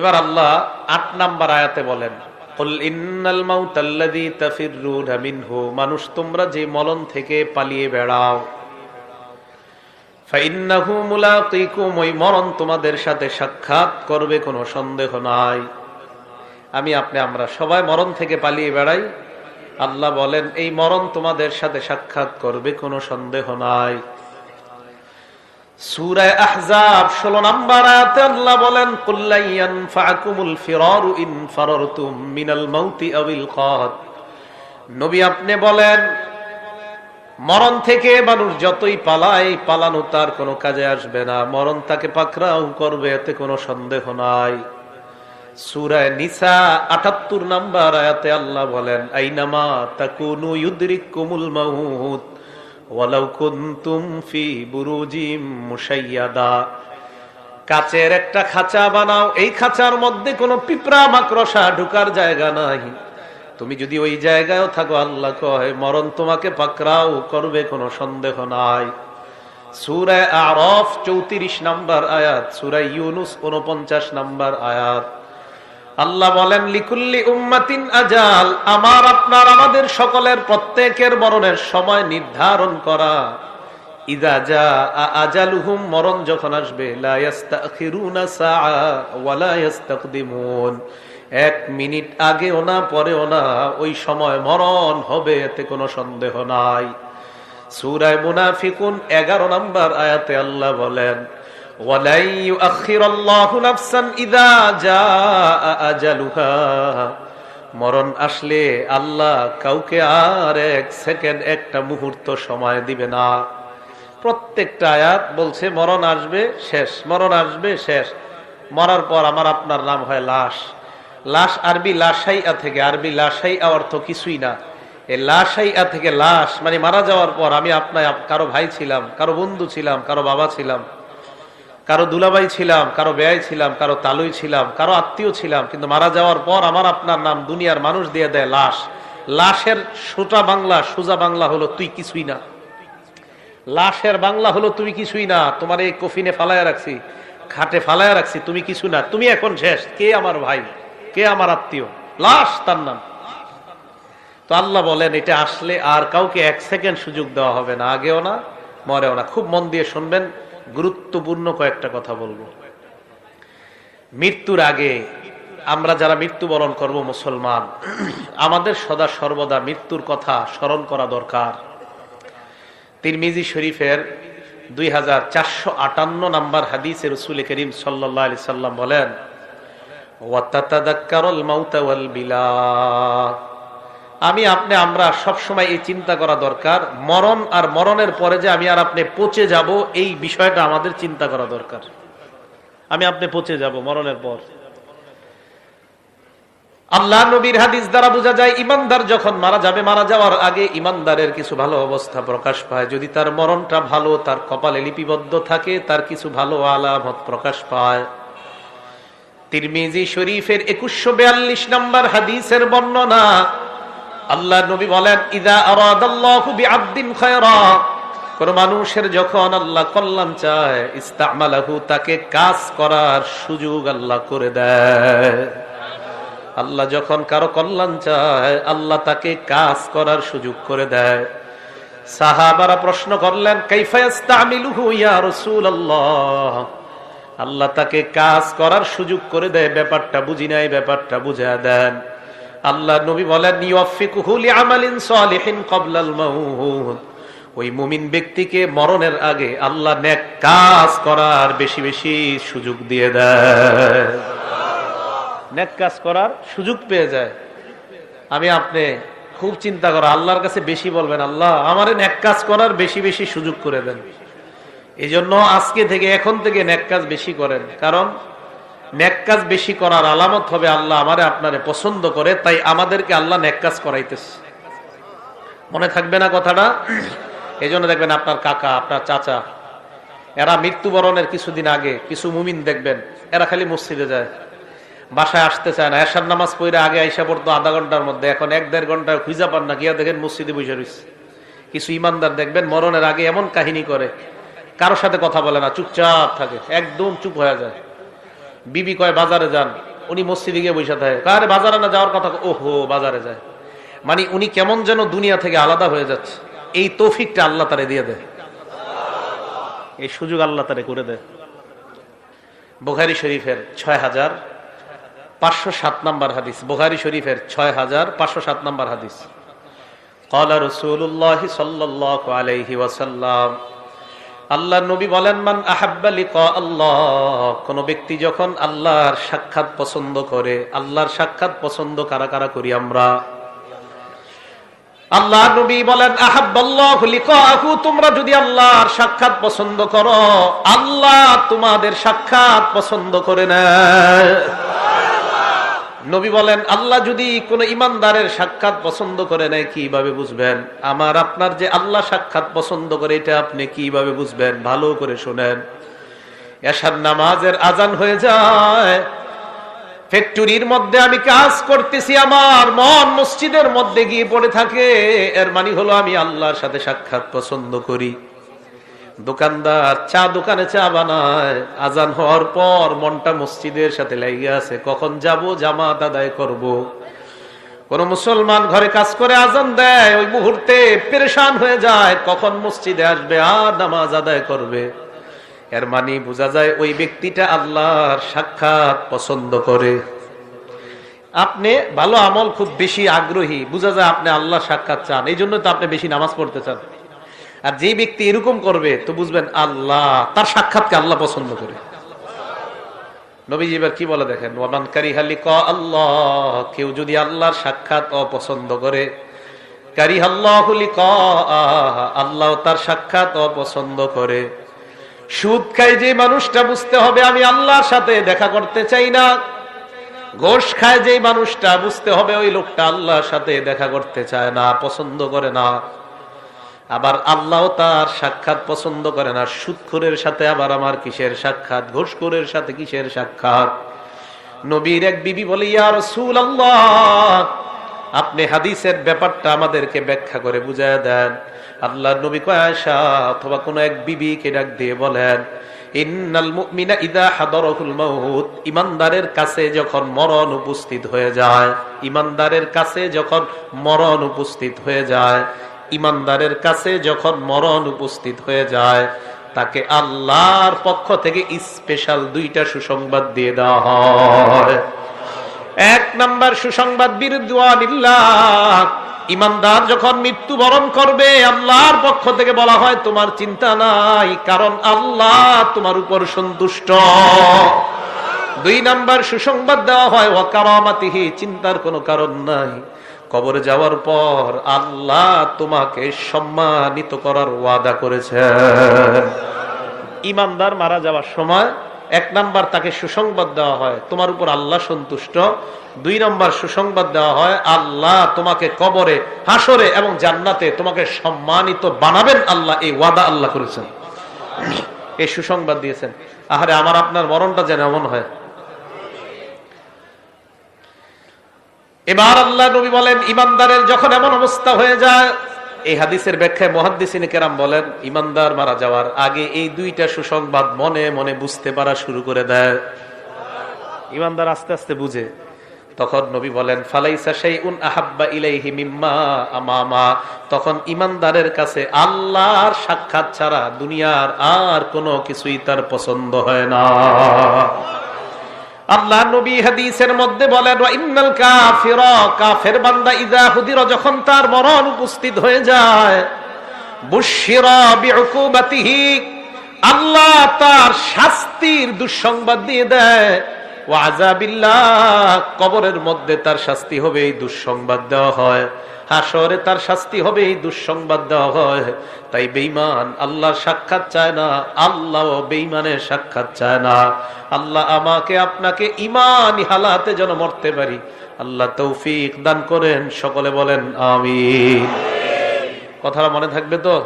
এবার আল্লাহ আট নাম্বার আয়াতে বলেন, "কুল ইন্নাল মাউতাল্লাযী তাফিররুনা মিনহু, মানুষ তোমরা যে মলন থেকে পালিয়ে বেড়াও মরণ তোমাদের সাথে সাক্ষাৎ করবে, কোনো সন্দেহ নাই। আমি, আপনি, আমরা সবাই মরণ থেকে পালিয়ে বেড়াই। আল্লাহ বলেন, এই মরণ তোমাদের সাথে সাক্ষাৎ করবে, কোনো সন্দেহ নাই। সূরায়ে আহজাব 16 নম্বর আয়াতে আল্লাহ বলেন কুল্লাইয়ান ফাকুমুল ফিরারু ইন ফারারতুম মিনাল মাউতি আবিল কাদ। নবী আপনি বলেন, মরণ থেকে মানুষ যতই পালায়, পালানো তার কোনো কাজে আসবে না। মরণ তাকে পাকড়াও করবে, এতে কোনো সন্দেহ নাই। সুরায় নিসা আটাত্তর নাম্বার আয়াতে আল্লাহ বলেন, আইনামা তাকুনু ইউদরিকুমুল মাউত। ওয়ালাউ কুনতুম ফি বুরুজিম মুশাইয়াদা। কাচের একটা খাঁচা বানাও, এই খাঁচার মধ্যে কোনো পিঁপড়া মাকড়সা ঢুকার জায়গা নাই। তুমি যদি ওই জায়গায়ও থাকো, আল্লাহ কয়, মরণ তোমাকে পাকড়াও করবে, কোনো সন্দেহ নাই। সুরায় আরফ চৌত্রিশ নাম্বার আয়াত সুরায় ইউনুস উনপঞ্চাশ নাম্বার আয়াত। আল্লাহ বলেন, লিকুল্লি উম্মাতিন আজাল, আমার, আপনার, আমাদের সকলের প্রত্যেকের মরণের সময় নির্ধারণ করা। ইদা যা আজালুহুম, মরণ যখন আসবে এক মিনিট আগেও না, পরেও না, ওই সময় মরণ হবে, এতে কোনো সন্দেহ নাই। সূরায় মুনাফিকুন 11 নম্বর আয়াতে আল্লাহ বলেন ওয়ালাই ইউআখিরাল্লাহু নাফসান ইযা জাআ আজালুহা। মরণ আসলে আল্লাহ কাউকে আর এক সেকেন্ড, একটা মুহূর্ত সময় দিবে না। প্রত্যেকটা আয়াত বলছে, মরণ আসবে, শেষ। মরণ আসবে, শেষ। মরার পর আমার আপনার নাম হয় লাশ। লাশ আরবি লাশাইয়া থেকে, আরবি লাশাইয়া অর্থ কিছুই না। এই লাশাইয়া থেকে লাশ মানে মারা যাওয়ার পর আমি আপনার কারও ভাই ছিলাম, কারও বন্ধু ছিলাম, কারও বাবা ছিলাম। কারও দুলাবাই ছিলাম, কারও ব্যয় ছিলাম, কারও তালুই ছিলাম, কারও আত্মীয় ছিলাম, কিন্তু মারা যাওয়ার পর আমার আপনার নাম দুনিয়ার মানুষ দিয়ে দেয় লাশ। লাশের সোটা বাংলা, সোজা বাংলা হলো তুই কিছুই না। লাশের বাংলা হলো তুমি কিছুই না, তোমার এই কফিনে ফালায় রাখছি, খাটে ফালায় রাখছি, তুমি কিছু না। তুমি এখন শেষ, কে আমার ভাই? কে আমার আত্মীয়? লাশ তার নাম। তো আল্লাহ বলেন, এটা আসলে আর কাউকে এক সেকেন্ড সুযোগ দেওয়া হবে না, আগেও না, মরেও না। খুব মন দিয়ে শুনবেন গুরুত্বপূর্ণ কয়েকটা কথা বলব। মৃত্যুর আগে আমরা যারা মৃত্যুবরণ করব মুসলমান, আমাদের সদা সর্বদা মৃত্যুর কথা স্মরণ করা দরকার। তিরমিজি শরীফের দুই হাজার চারশো আটান্ন নাম্বার হাদিসে রসুল করিম সাল্লাহ আলি সাল্লাম বলেন ওয়াত্তাদাক্কারুল মাউতা ওয়াল বিলা আমি আপনি, আমরা সব সময় এই চিন্তা করা দরকার। মরণ আর মরণের পরে যে আমি আর আপনি পচে যাব, এই বিষয়টা আমাদের চিন্তা করা দরকার। আমি আপনি পচে যাব মরণের পর। আল্লাহ নবীর হাদিস দ্বারা বোঝা যায়, ইমানদার যখন মারা যাবে, মারা যাওয়ার আগে ইমানদারের কিছু ভালো অবস্থা প্রকাশ পায়। যদি তার মরণটা ভালো, তার কপালে লিপিবদ্ধ থাকে, তার কিছু ভালো আলামত প্রকাশ পায়। তিরমিজি শরীফের একুশশো বিয়াল্লিশ নম্বর হাদিসের বর্ণনা আল্লাহ নবী বলেন, ইদা আরাদাল্লাহু বিআবদিন খায়রা। কোন মানুষের যখন আল্লাহ কল্যাণ চায়, ইস্তামালাহু, তাকে কাজ করার সুযোগ আল্লাহ করে দেয়। আল্লাহ যখন কারও কল্যাণ চায়, আল্লাহ তাকে কাজ করার সুযোগ করে দেয়। সাহাবারা প্রশ্ন করলেন কাইফায়াস্তামিলুহু ইয়া রাসূলুল্লাহ? আল্লাহ তাকে কাজ করার সুযোগ করে দেয়, ব্যাপারটা বুঝি নাই, ব্যাপারটা বুঝা দেন। আল্লাহ নবী বলেন আমালিন কবলাল ওই মুমিন ব্যক্তিকে মরণের আগে আল্লাহ নেক কাজ করার বেশি বেশি সুযোগ দিয়ে দেয়। নেক কাজ করার সুযোগ পেয়ে যায়। আমি আপনি খুব চিন্তা করা আল্লাহর কাছে বেশি বলবেন, আল্লাহ, আমারে নেক কাজ করার বেশি বেশি সুযোগ করে দেন। এই জন্য আজকে থেকে, এখন থেকে নেক কাজ বেশি করেন। কারণ নেক কাজ বেশি করার আলামত হবে আল্লাহ আমারে আপনারে পছন্দ করে, তাই আমাদেরকে আল্লাহ নেক কাজ করাইতেছে। মনে থাকবে না কথাটা? এই জন্য দেখবেন আপনার কাকা, আপনার চাচা, এরা মৃত্যুবরণের কিছুদিন আগে কিছু মুমিন দেখবেন, এরা খালি মসজিদে যায়। বাসায় আসতে চায় না এসার নামাজ পড়ে আগে আইসা পড়তো আধা ঘণ্টার মধ্যে, এখন এক দেড় ঘণ্টা খুঁজা পান না, গিয়া দেখেন মসজিদে বসে রয়েছে। কিছু ইমানদার দেখবেন, মরণের আগে এমন কাহিনী করে, কারোর সাথে কথা বলে না, চুপচাপ থাকে, একদম চুপ হয়ে যায়। বিবি কয় বাজারে যান উনি মসজিদে গিয়ে বসে থাকে কারে বাজারে না যাওয়ার কথা ওহো বাজারে যায় মানে উনি কেমন যেন দুনিয়া থেকে আলাদা হয়ে যাচ্ছে এই তৌফিকটা আল্লাহ তারে দিয়ে দেয় এই সুযোগ আল্লাহ তারে করে দেয় বুখারি শরীফের ছয় হাজার পাঁচশো সাত নম্বর হাদিস বুখারি শরীফের ছয় হাজার পাঁচশো সাত নম্বর হাদিস قال رسول الله صلى الله عليه وسلم আল্লাহ নবী বলেন, মান আহাব্বা লিকা আল্লাহ। কোন ব্যক্তি যখন আল্লাহর সাক্ষাৎ পছন্দ করে, আল্লাহর সাক্ষাৎ পছন্দ কারা কারা করি আমরা? আল্লাহ নবী বলেন তোমরা যদি আল্লাহর সাক্ষাৎ পছন্দ করো, আল্লাহ তোমাদের সাক্ষাৎ পছন্দ করে নেয়। নবী বলেন, আল্লাহ যদি কোন ইমানদারের সাক্ষাৎ পছন্দ করে নেয়, কীভাবে বুঝবেন? আমার আপনার যে আল্লাহ সাক্ষাৎ পছন্দ করে, এটা আপনি কীভাবে বুঝবেন? ভালো করে শোনেন। এসার নামাজের আজান হয়ে যায়। ফ্যাক্টরির মধ্যে আমি কাজ করতেছি, আমার মন মসজিদের মধ্যে গিয়ে পড়ে থাকে। এর মানে হলো আমি আল্লাহর সাথে সাক্ষাৎ পছন্দ করি। দোকানদার, চা দোকানে চা বানায়। আজান হওয়ার পর মনটা মসজিদের সাথে লেগে আছে। কখন যাব? জামাত আদায় করব। কোন মুসলমান ঘরে কাজ করে আজান দেয়, ওই মুহূর্তে পেরেশান হয়ে যায়। কখন মসজিদে আসবে? আর নামাজ আদায় করবে। এর মানে বোঝা যায় ওই ব্যক্তিটা আল্লাহর সাক্ষাৎ পছন্দ করে। আপনি ভালো আমল খুব বেশি আগ্রহী। বোঝা যায় আপনি আল্লাহ সাক্ষাৎ চান। এই জন্য তো আপনি বেশি নামাজ পড়তে চান। আর যে ব্যক্তি এরকম করবে, তো বুঝবেন আল্লাহ, তার সাক্ষাৎকে আল্লাহ পছন্দ করে। নবীজি এবার কি বলে দেখেন? ক আল্লাহ, কেউ যদি আল্লাহর সাক্ষাৎ অপছন্দ করে ক আল্লাহ তার সাক্ষাৎ অপছন্দ করে। সুদ খাই যে মানুষটা, বুঝতে হবে আমি আল্লাহর সাথে দেখা করতে চাই না। ঘোষ খায় যে মানুষটা, বুঝতে হবে ওই লোকটা আল্লাহর সাথে দেখা করতে চায় না, পছন্দ করে না। আবার আল্লাহ তার সাক্ষাৎ পছন্দ করে না। সুৎখুরের সাথে আবার আমার কিসের সাক্ষাৎ? ঘোষখোরের সাথে কিসের সাক্ষাৎ? নবীর এক বিবি বলে ইয়ার সুল আল্লাহ আপনি হাদিসের ব্যাপারটা আমাদেরকে ব্যাখ্যা করে বুঝায় দেন। আল্লাহ নবী কয়াশা অথবা কোন এক বিবিকে ডাক দিয়ে বলেন কাছে যখন মরণ উপস্থিত হয়ে যায়, ইমানদারের কাছে যখন মরণ উপস্থিত হয়ে যায় ইমানদারের কাছে যখন মরণ উপস্থিত হয়ে যায়, তাকে আল্লাহর পক্ষ থেকে স্পেশাল দুইটা সুসংবাদ দিয়ে দেওয়া হয়। এক নাম্বার সুসংবাদ বিরুদ্ধা ইমানদার যখন মৃত্যুবরণ করবে, আল্লাহর পক্ষ থেকে বলা হয়, তোমার চিন্তা নাই, কারণ আল্লাহ তোমার উপর সন্তুষ্ট। দুই নাম্বার সুসংবাদ দেওয়া হয় ওয়াকারামাতিহি চিন্তার কোনো কারণ নাই। কবরে যাওয়ার পর আল্লাহ তোমাকে সম্মানিত করার ওয়াদা করেছেন। ইমানদার মারা যাওয়ার সময় এক নাম্বার তাকে সুসংবাদ দেওয়া হয়, তোমার উপর আল্লাহ সন্তুষ্ট। দুই নম্বর সুসংবাদ দেওয়া হয়, আল্লাহ তোমাকে কবরে হাসরে এবং জান্নাতে তোমাকে সম্মানিত বানাবেন আল্লাহ, এই ওয়াদা আল্লাহ করেছেন। এই সুসংবাদ দিয়েছেন। আহারে, আমার আপনার মরণটা যেন এমন হয়। এবার আল্লাহ নবী বলেন, ইমানদারের যখন এমন অবস্থা হয়ে যায়, এই হাদিসের ব্যাখ্যায় মহাদিসিন কেরাম বলেন, ইমানদার মারা যাওয়ার আগে এই দুইটা সুসংবাদ মনে মনে বুঝতে পারা শুরু করে দেয়। ইমানদার আস্তে আস্তে বুঝে। তখন নবী বলেন, ফালাইসা সেই উন আহাব্বা ইলাইহি মিম্মা আমামা। তখন ইমানদারের কাছে আল্লাহর সাক্ষাৎ ছাড়া দুনিয়ার আর কোনো কিছুই তার পছন্দ হয় না। আল্লাহ নবী হাদিসের মধ্যে বলেন ইন্নাল কাফির কাফের বান্দা ইদা হুদির, যখন তার মরণ উপস্থিত হয়ে যায় আল্লাহ তার শাস্তির দুঃসংবাদ দিয়ে দেয় ও কবরের মধ্যে তার শাস্তি হবে, এই দুঃসংবাদ দেওয়া হয়। হাসরে তার শাস্তি হবে, এই দুঃসংবাদ দেওয়া হয়। তাই বেইমান আল্লাহ সাক্ষাৎ চায় না আল্লাহ বেইমানের সাক্ষাৎ চায় না। আল্লাহ আমাকে, আপনাকে ইমান হালাতে যেন মরতে পারি। আল্লাহ তৌফিক দান করেন, সকলে বলেন আমি কথাটা মনে থাকবে তো?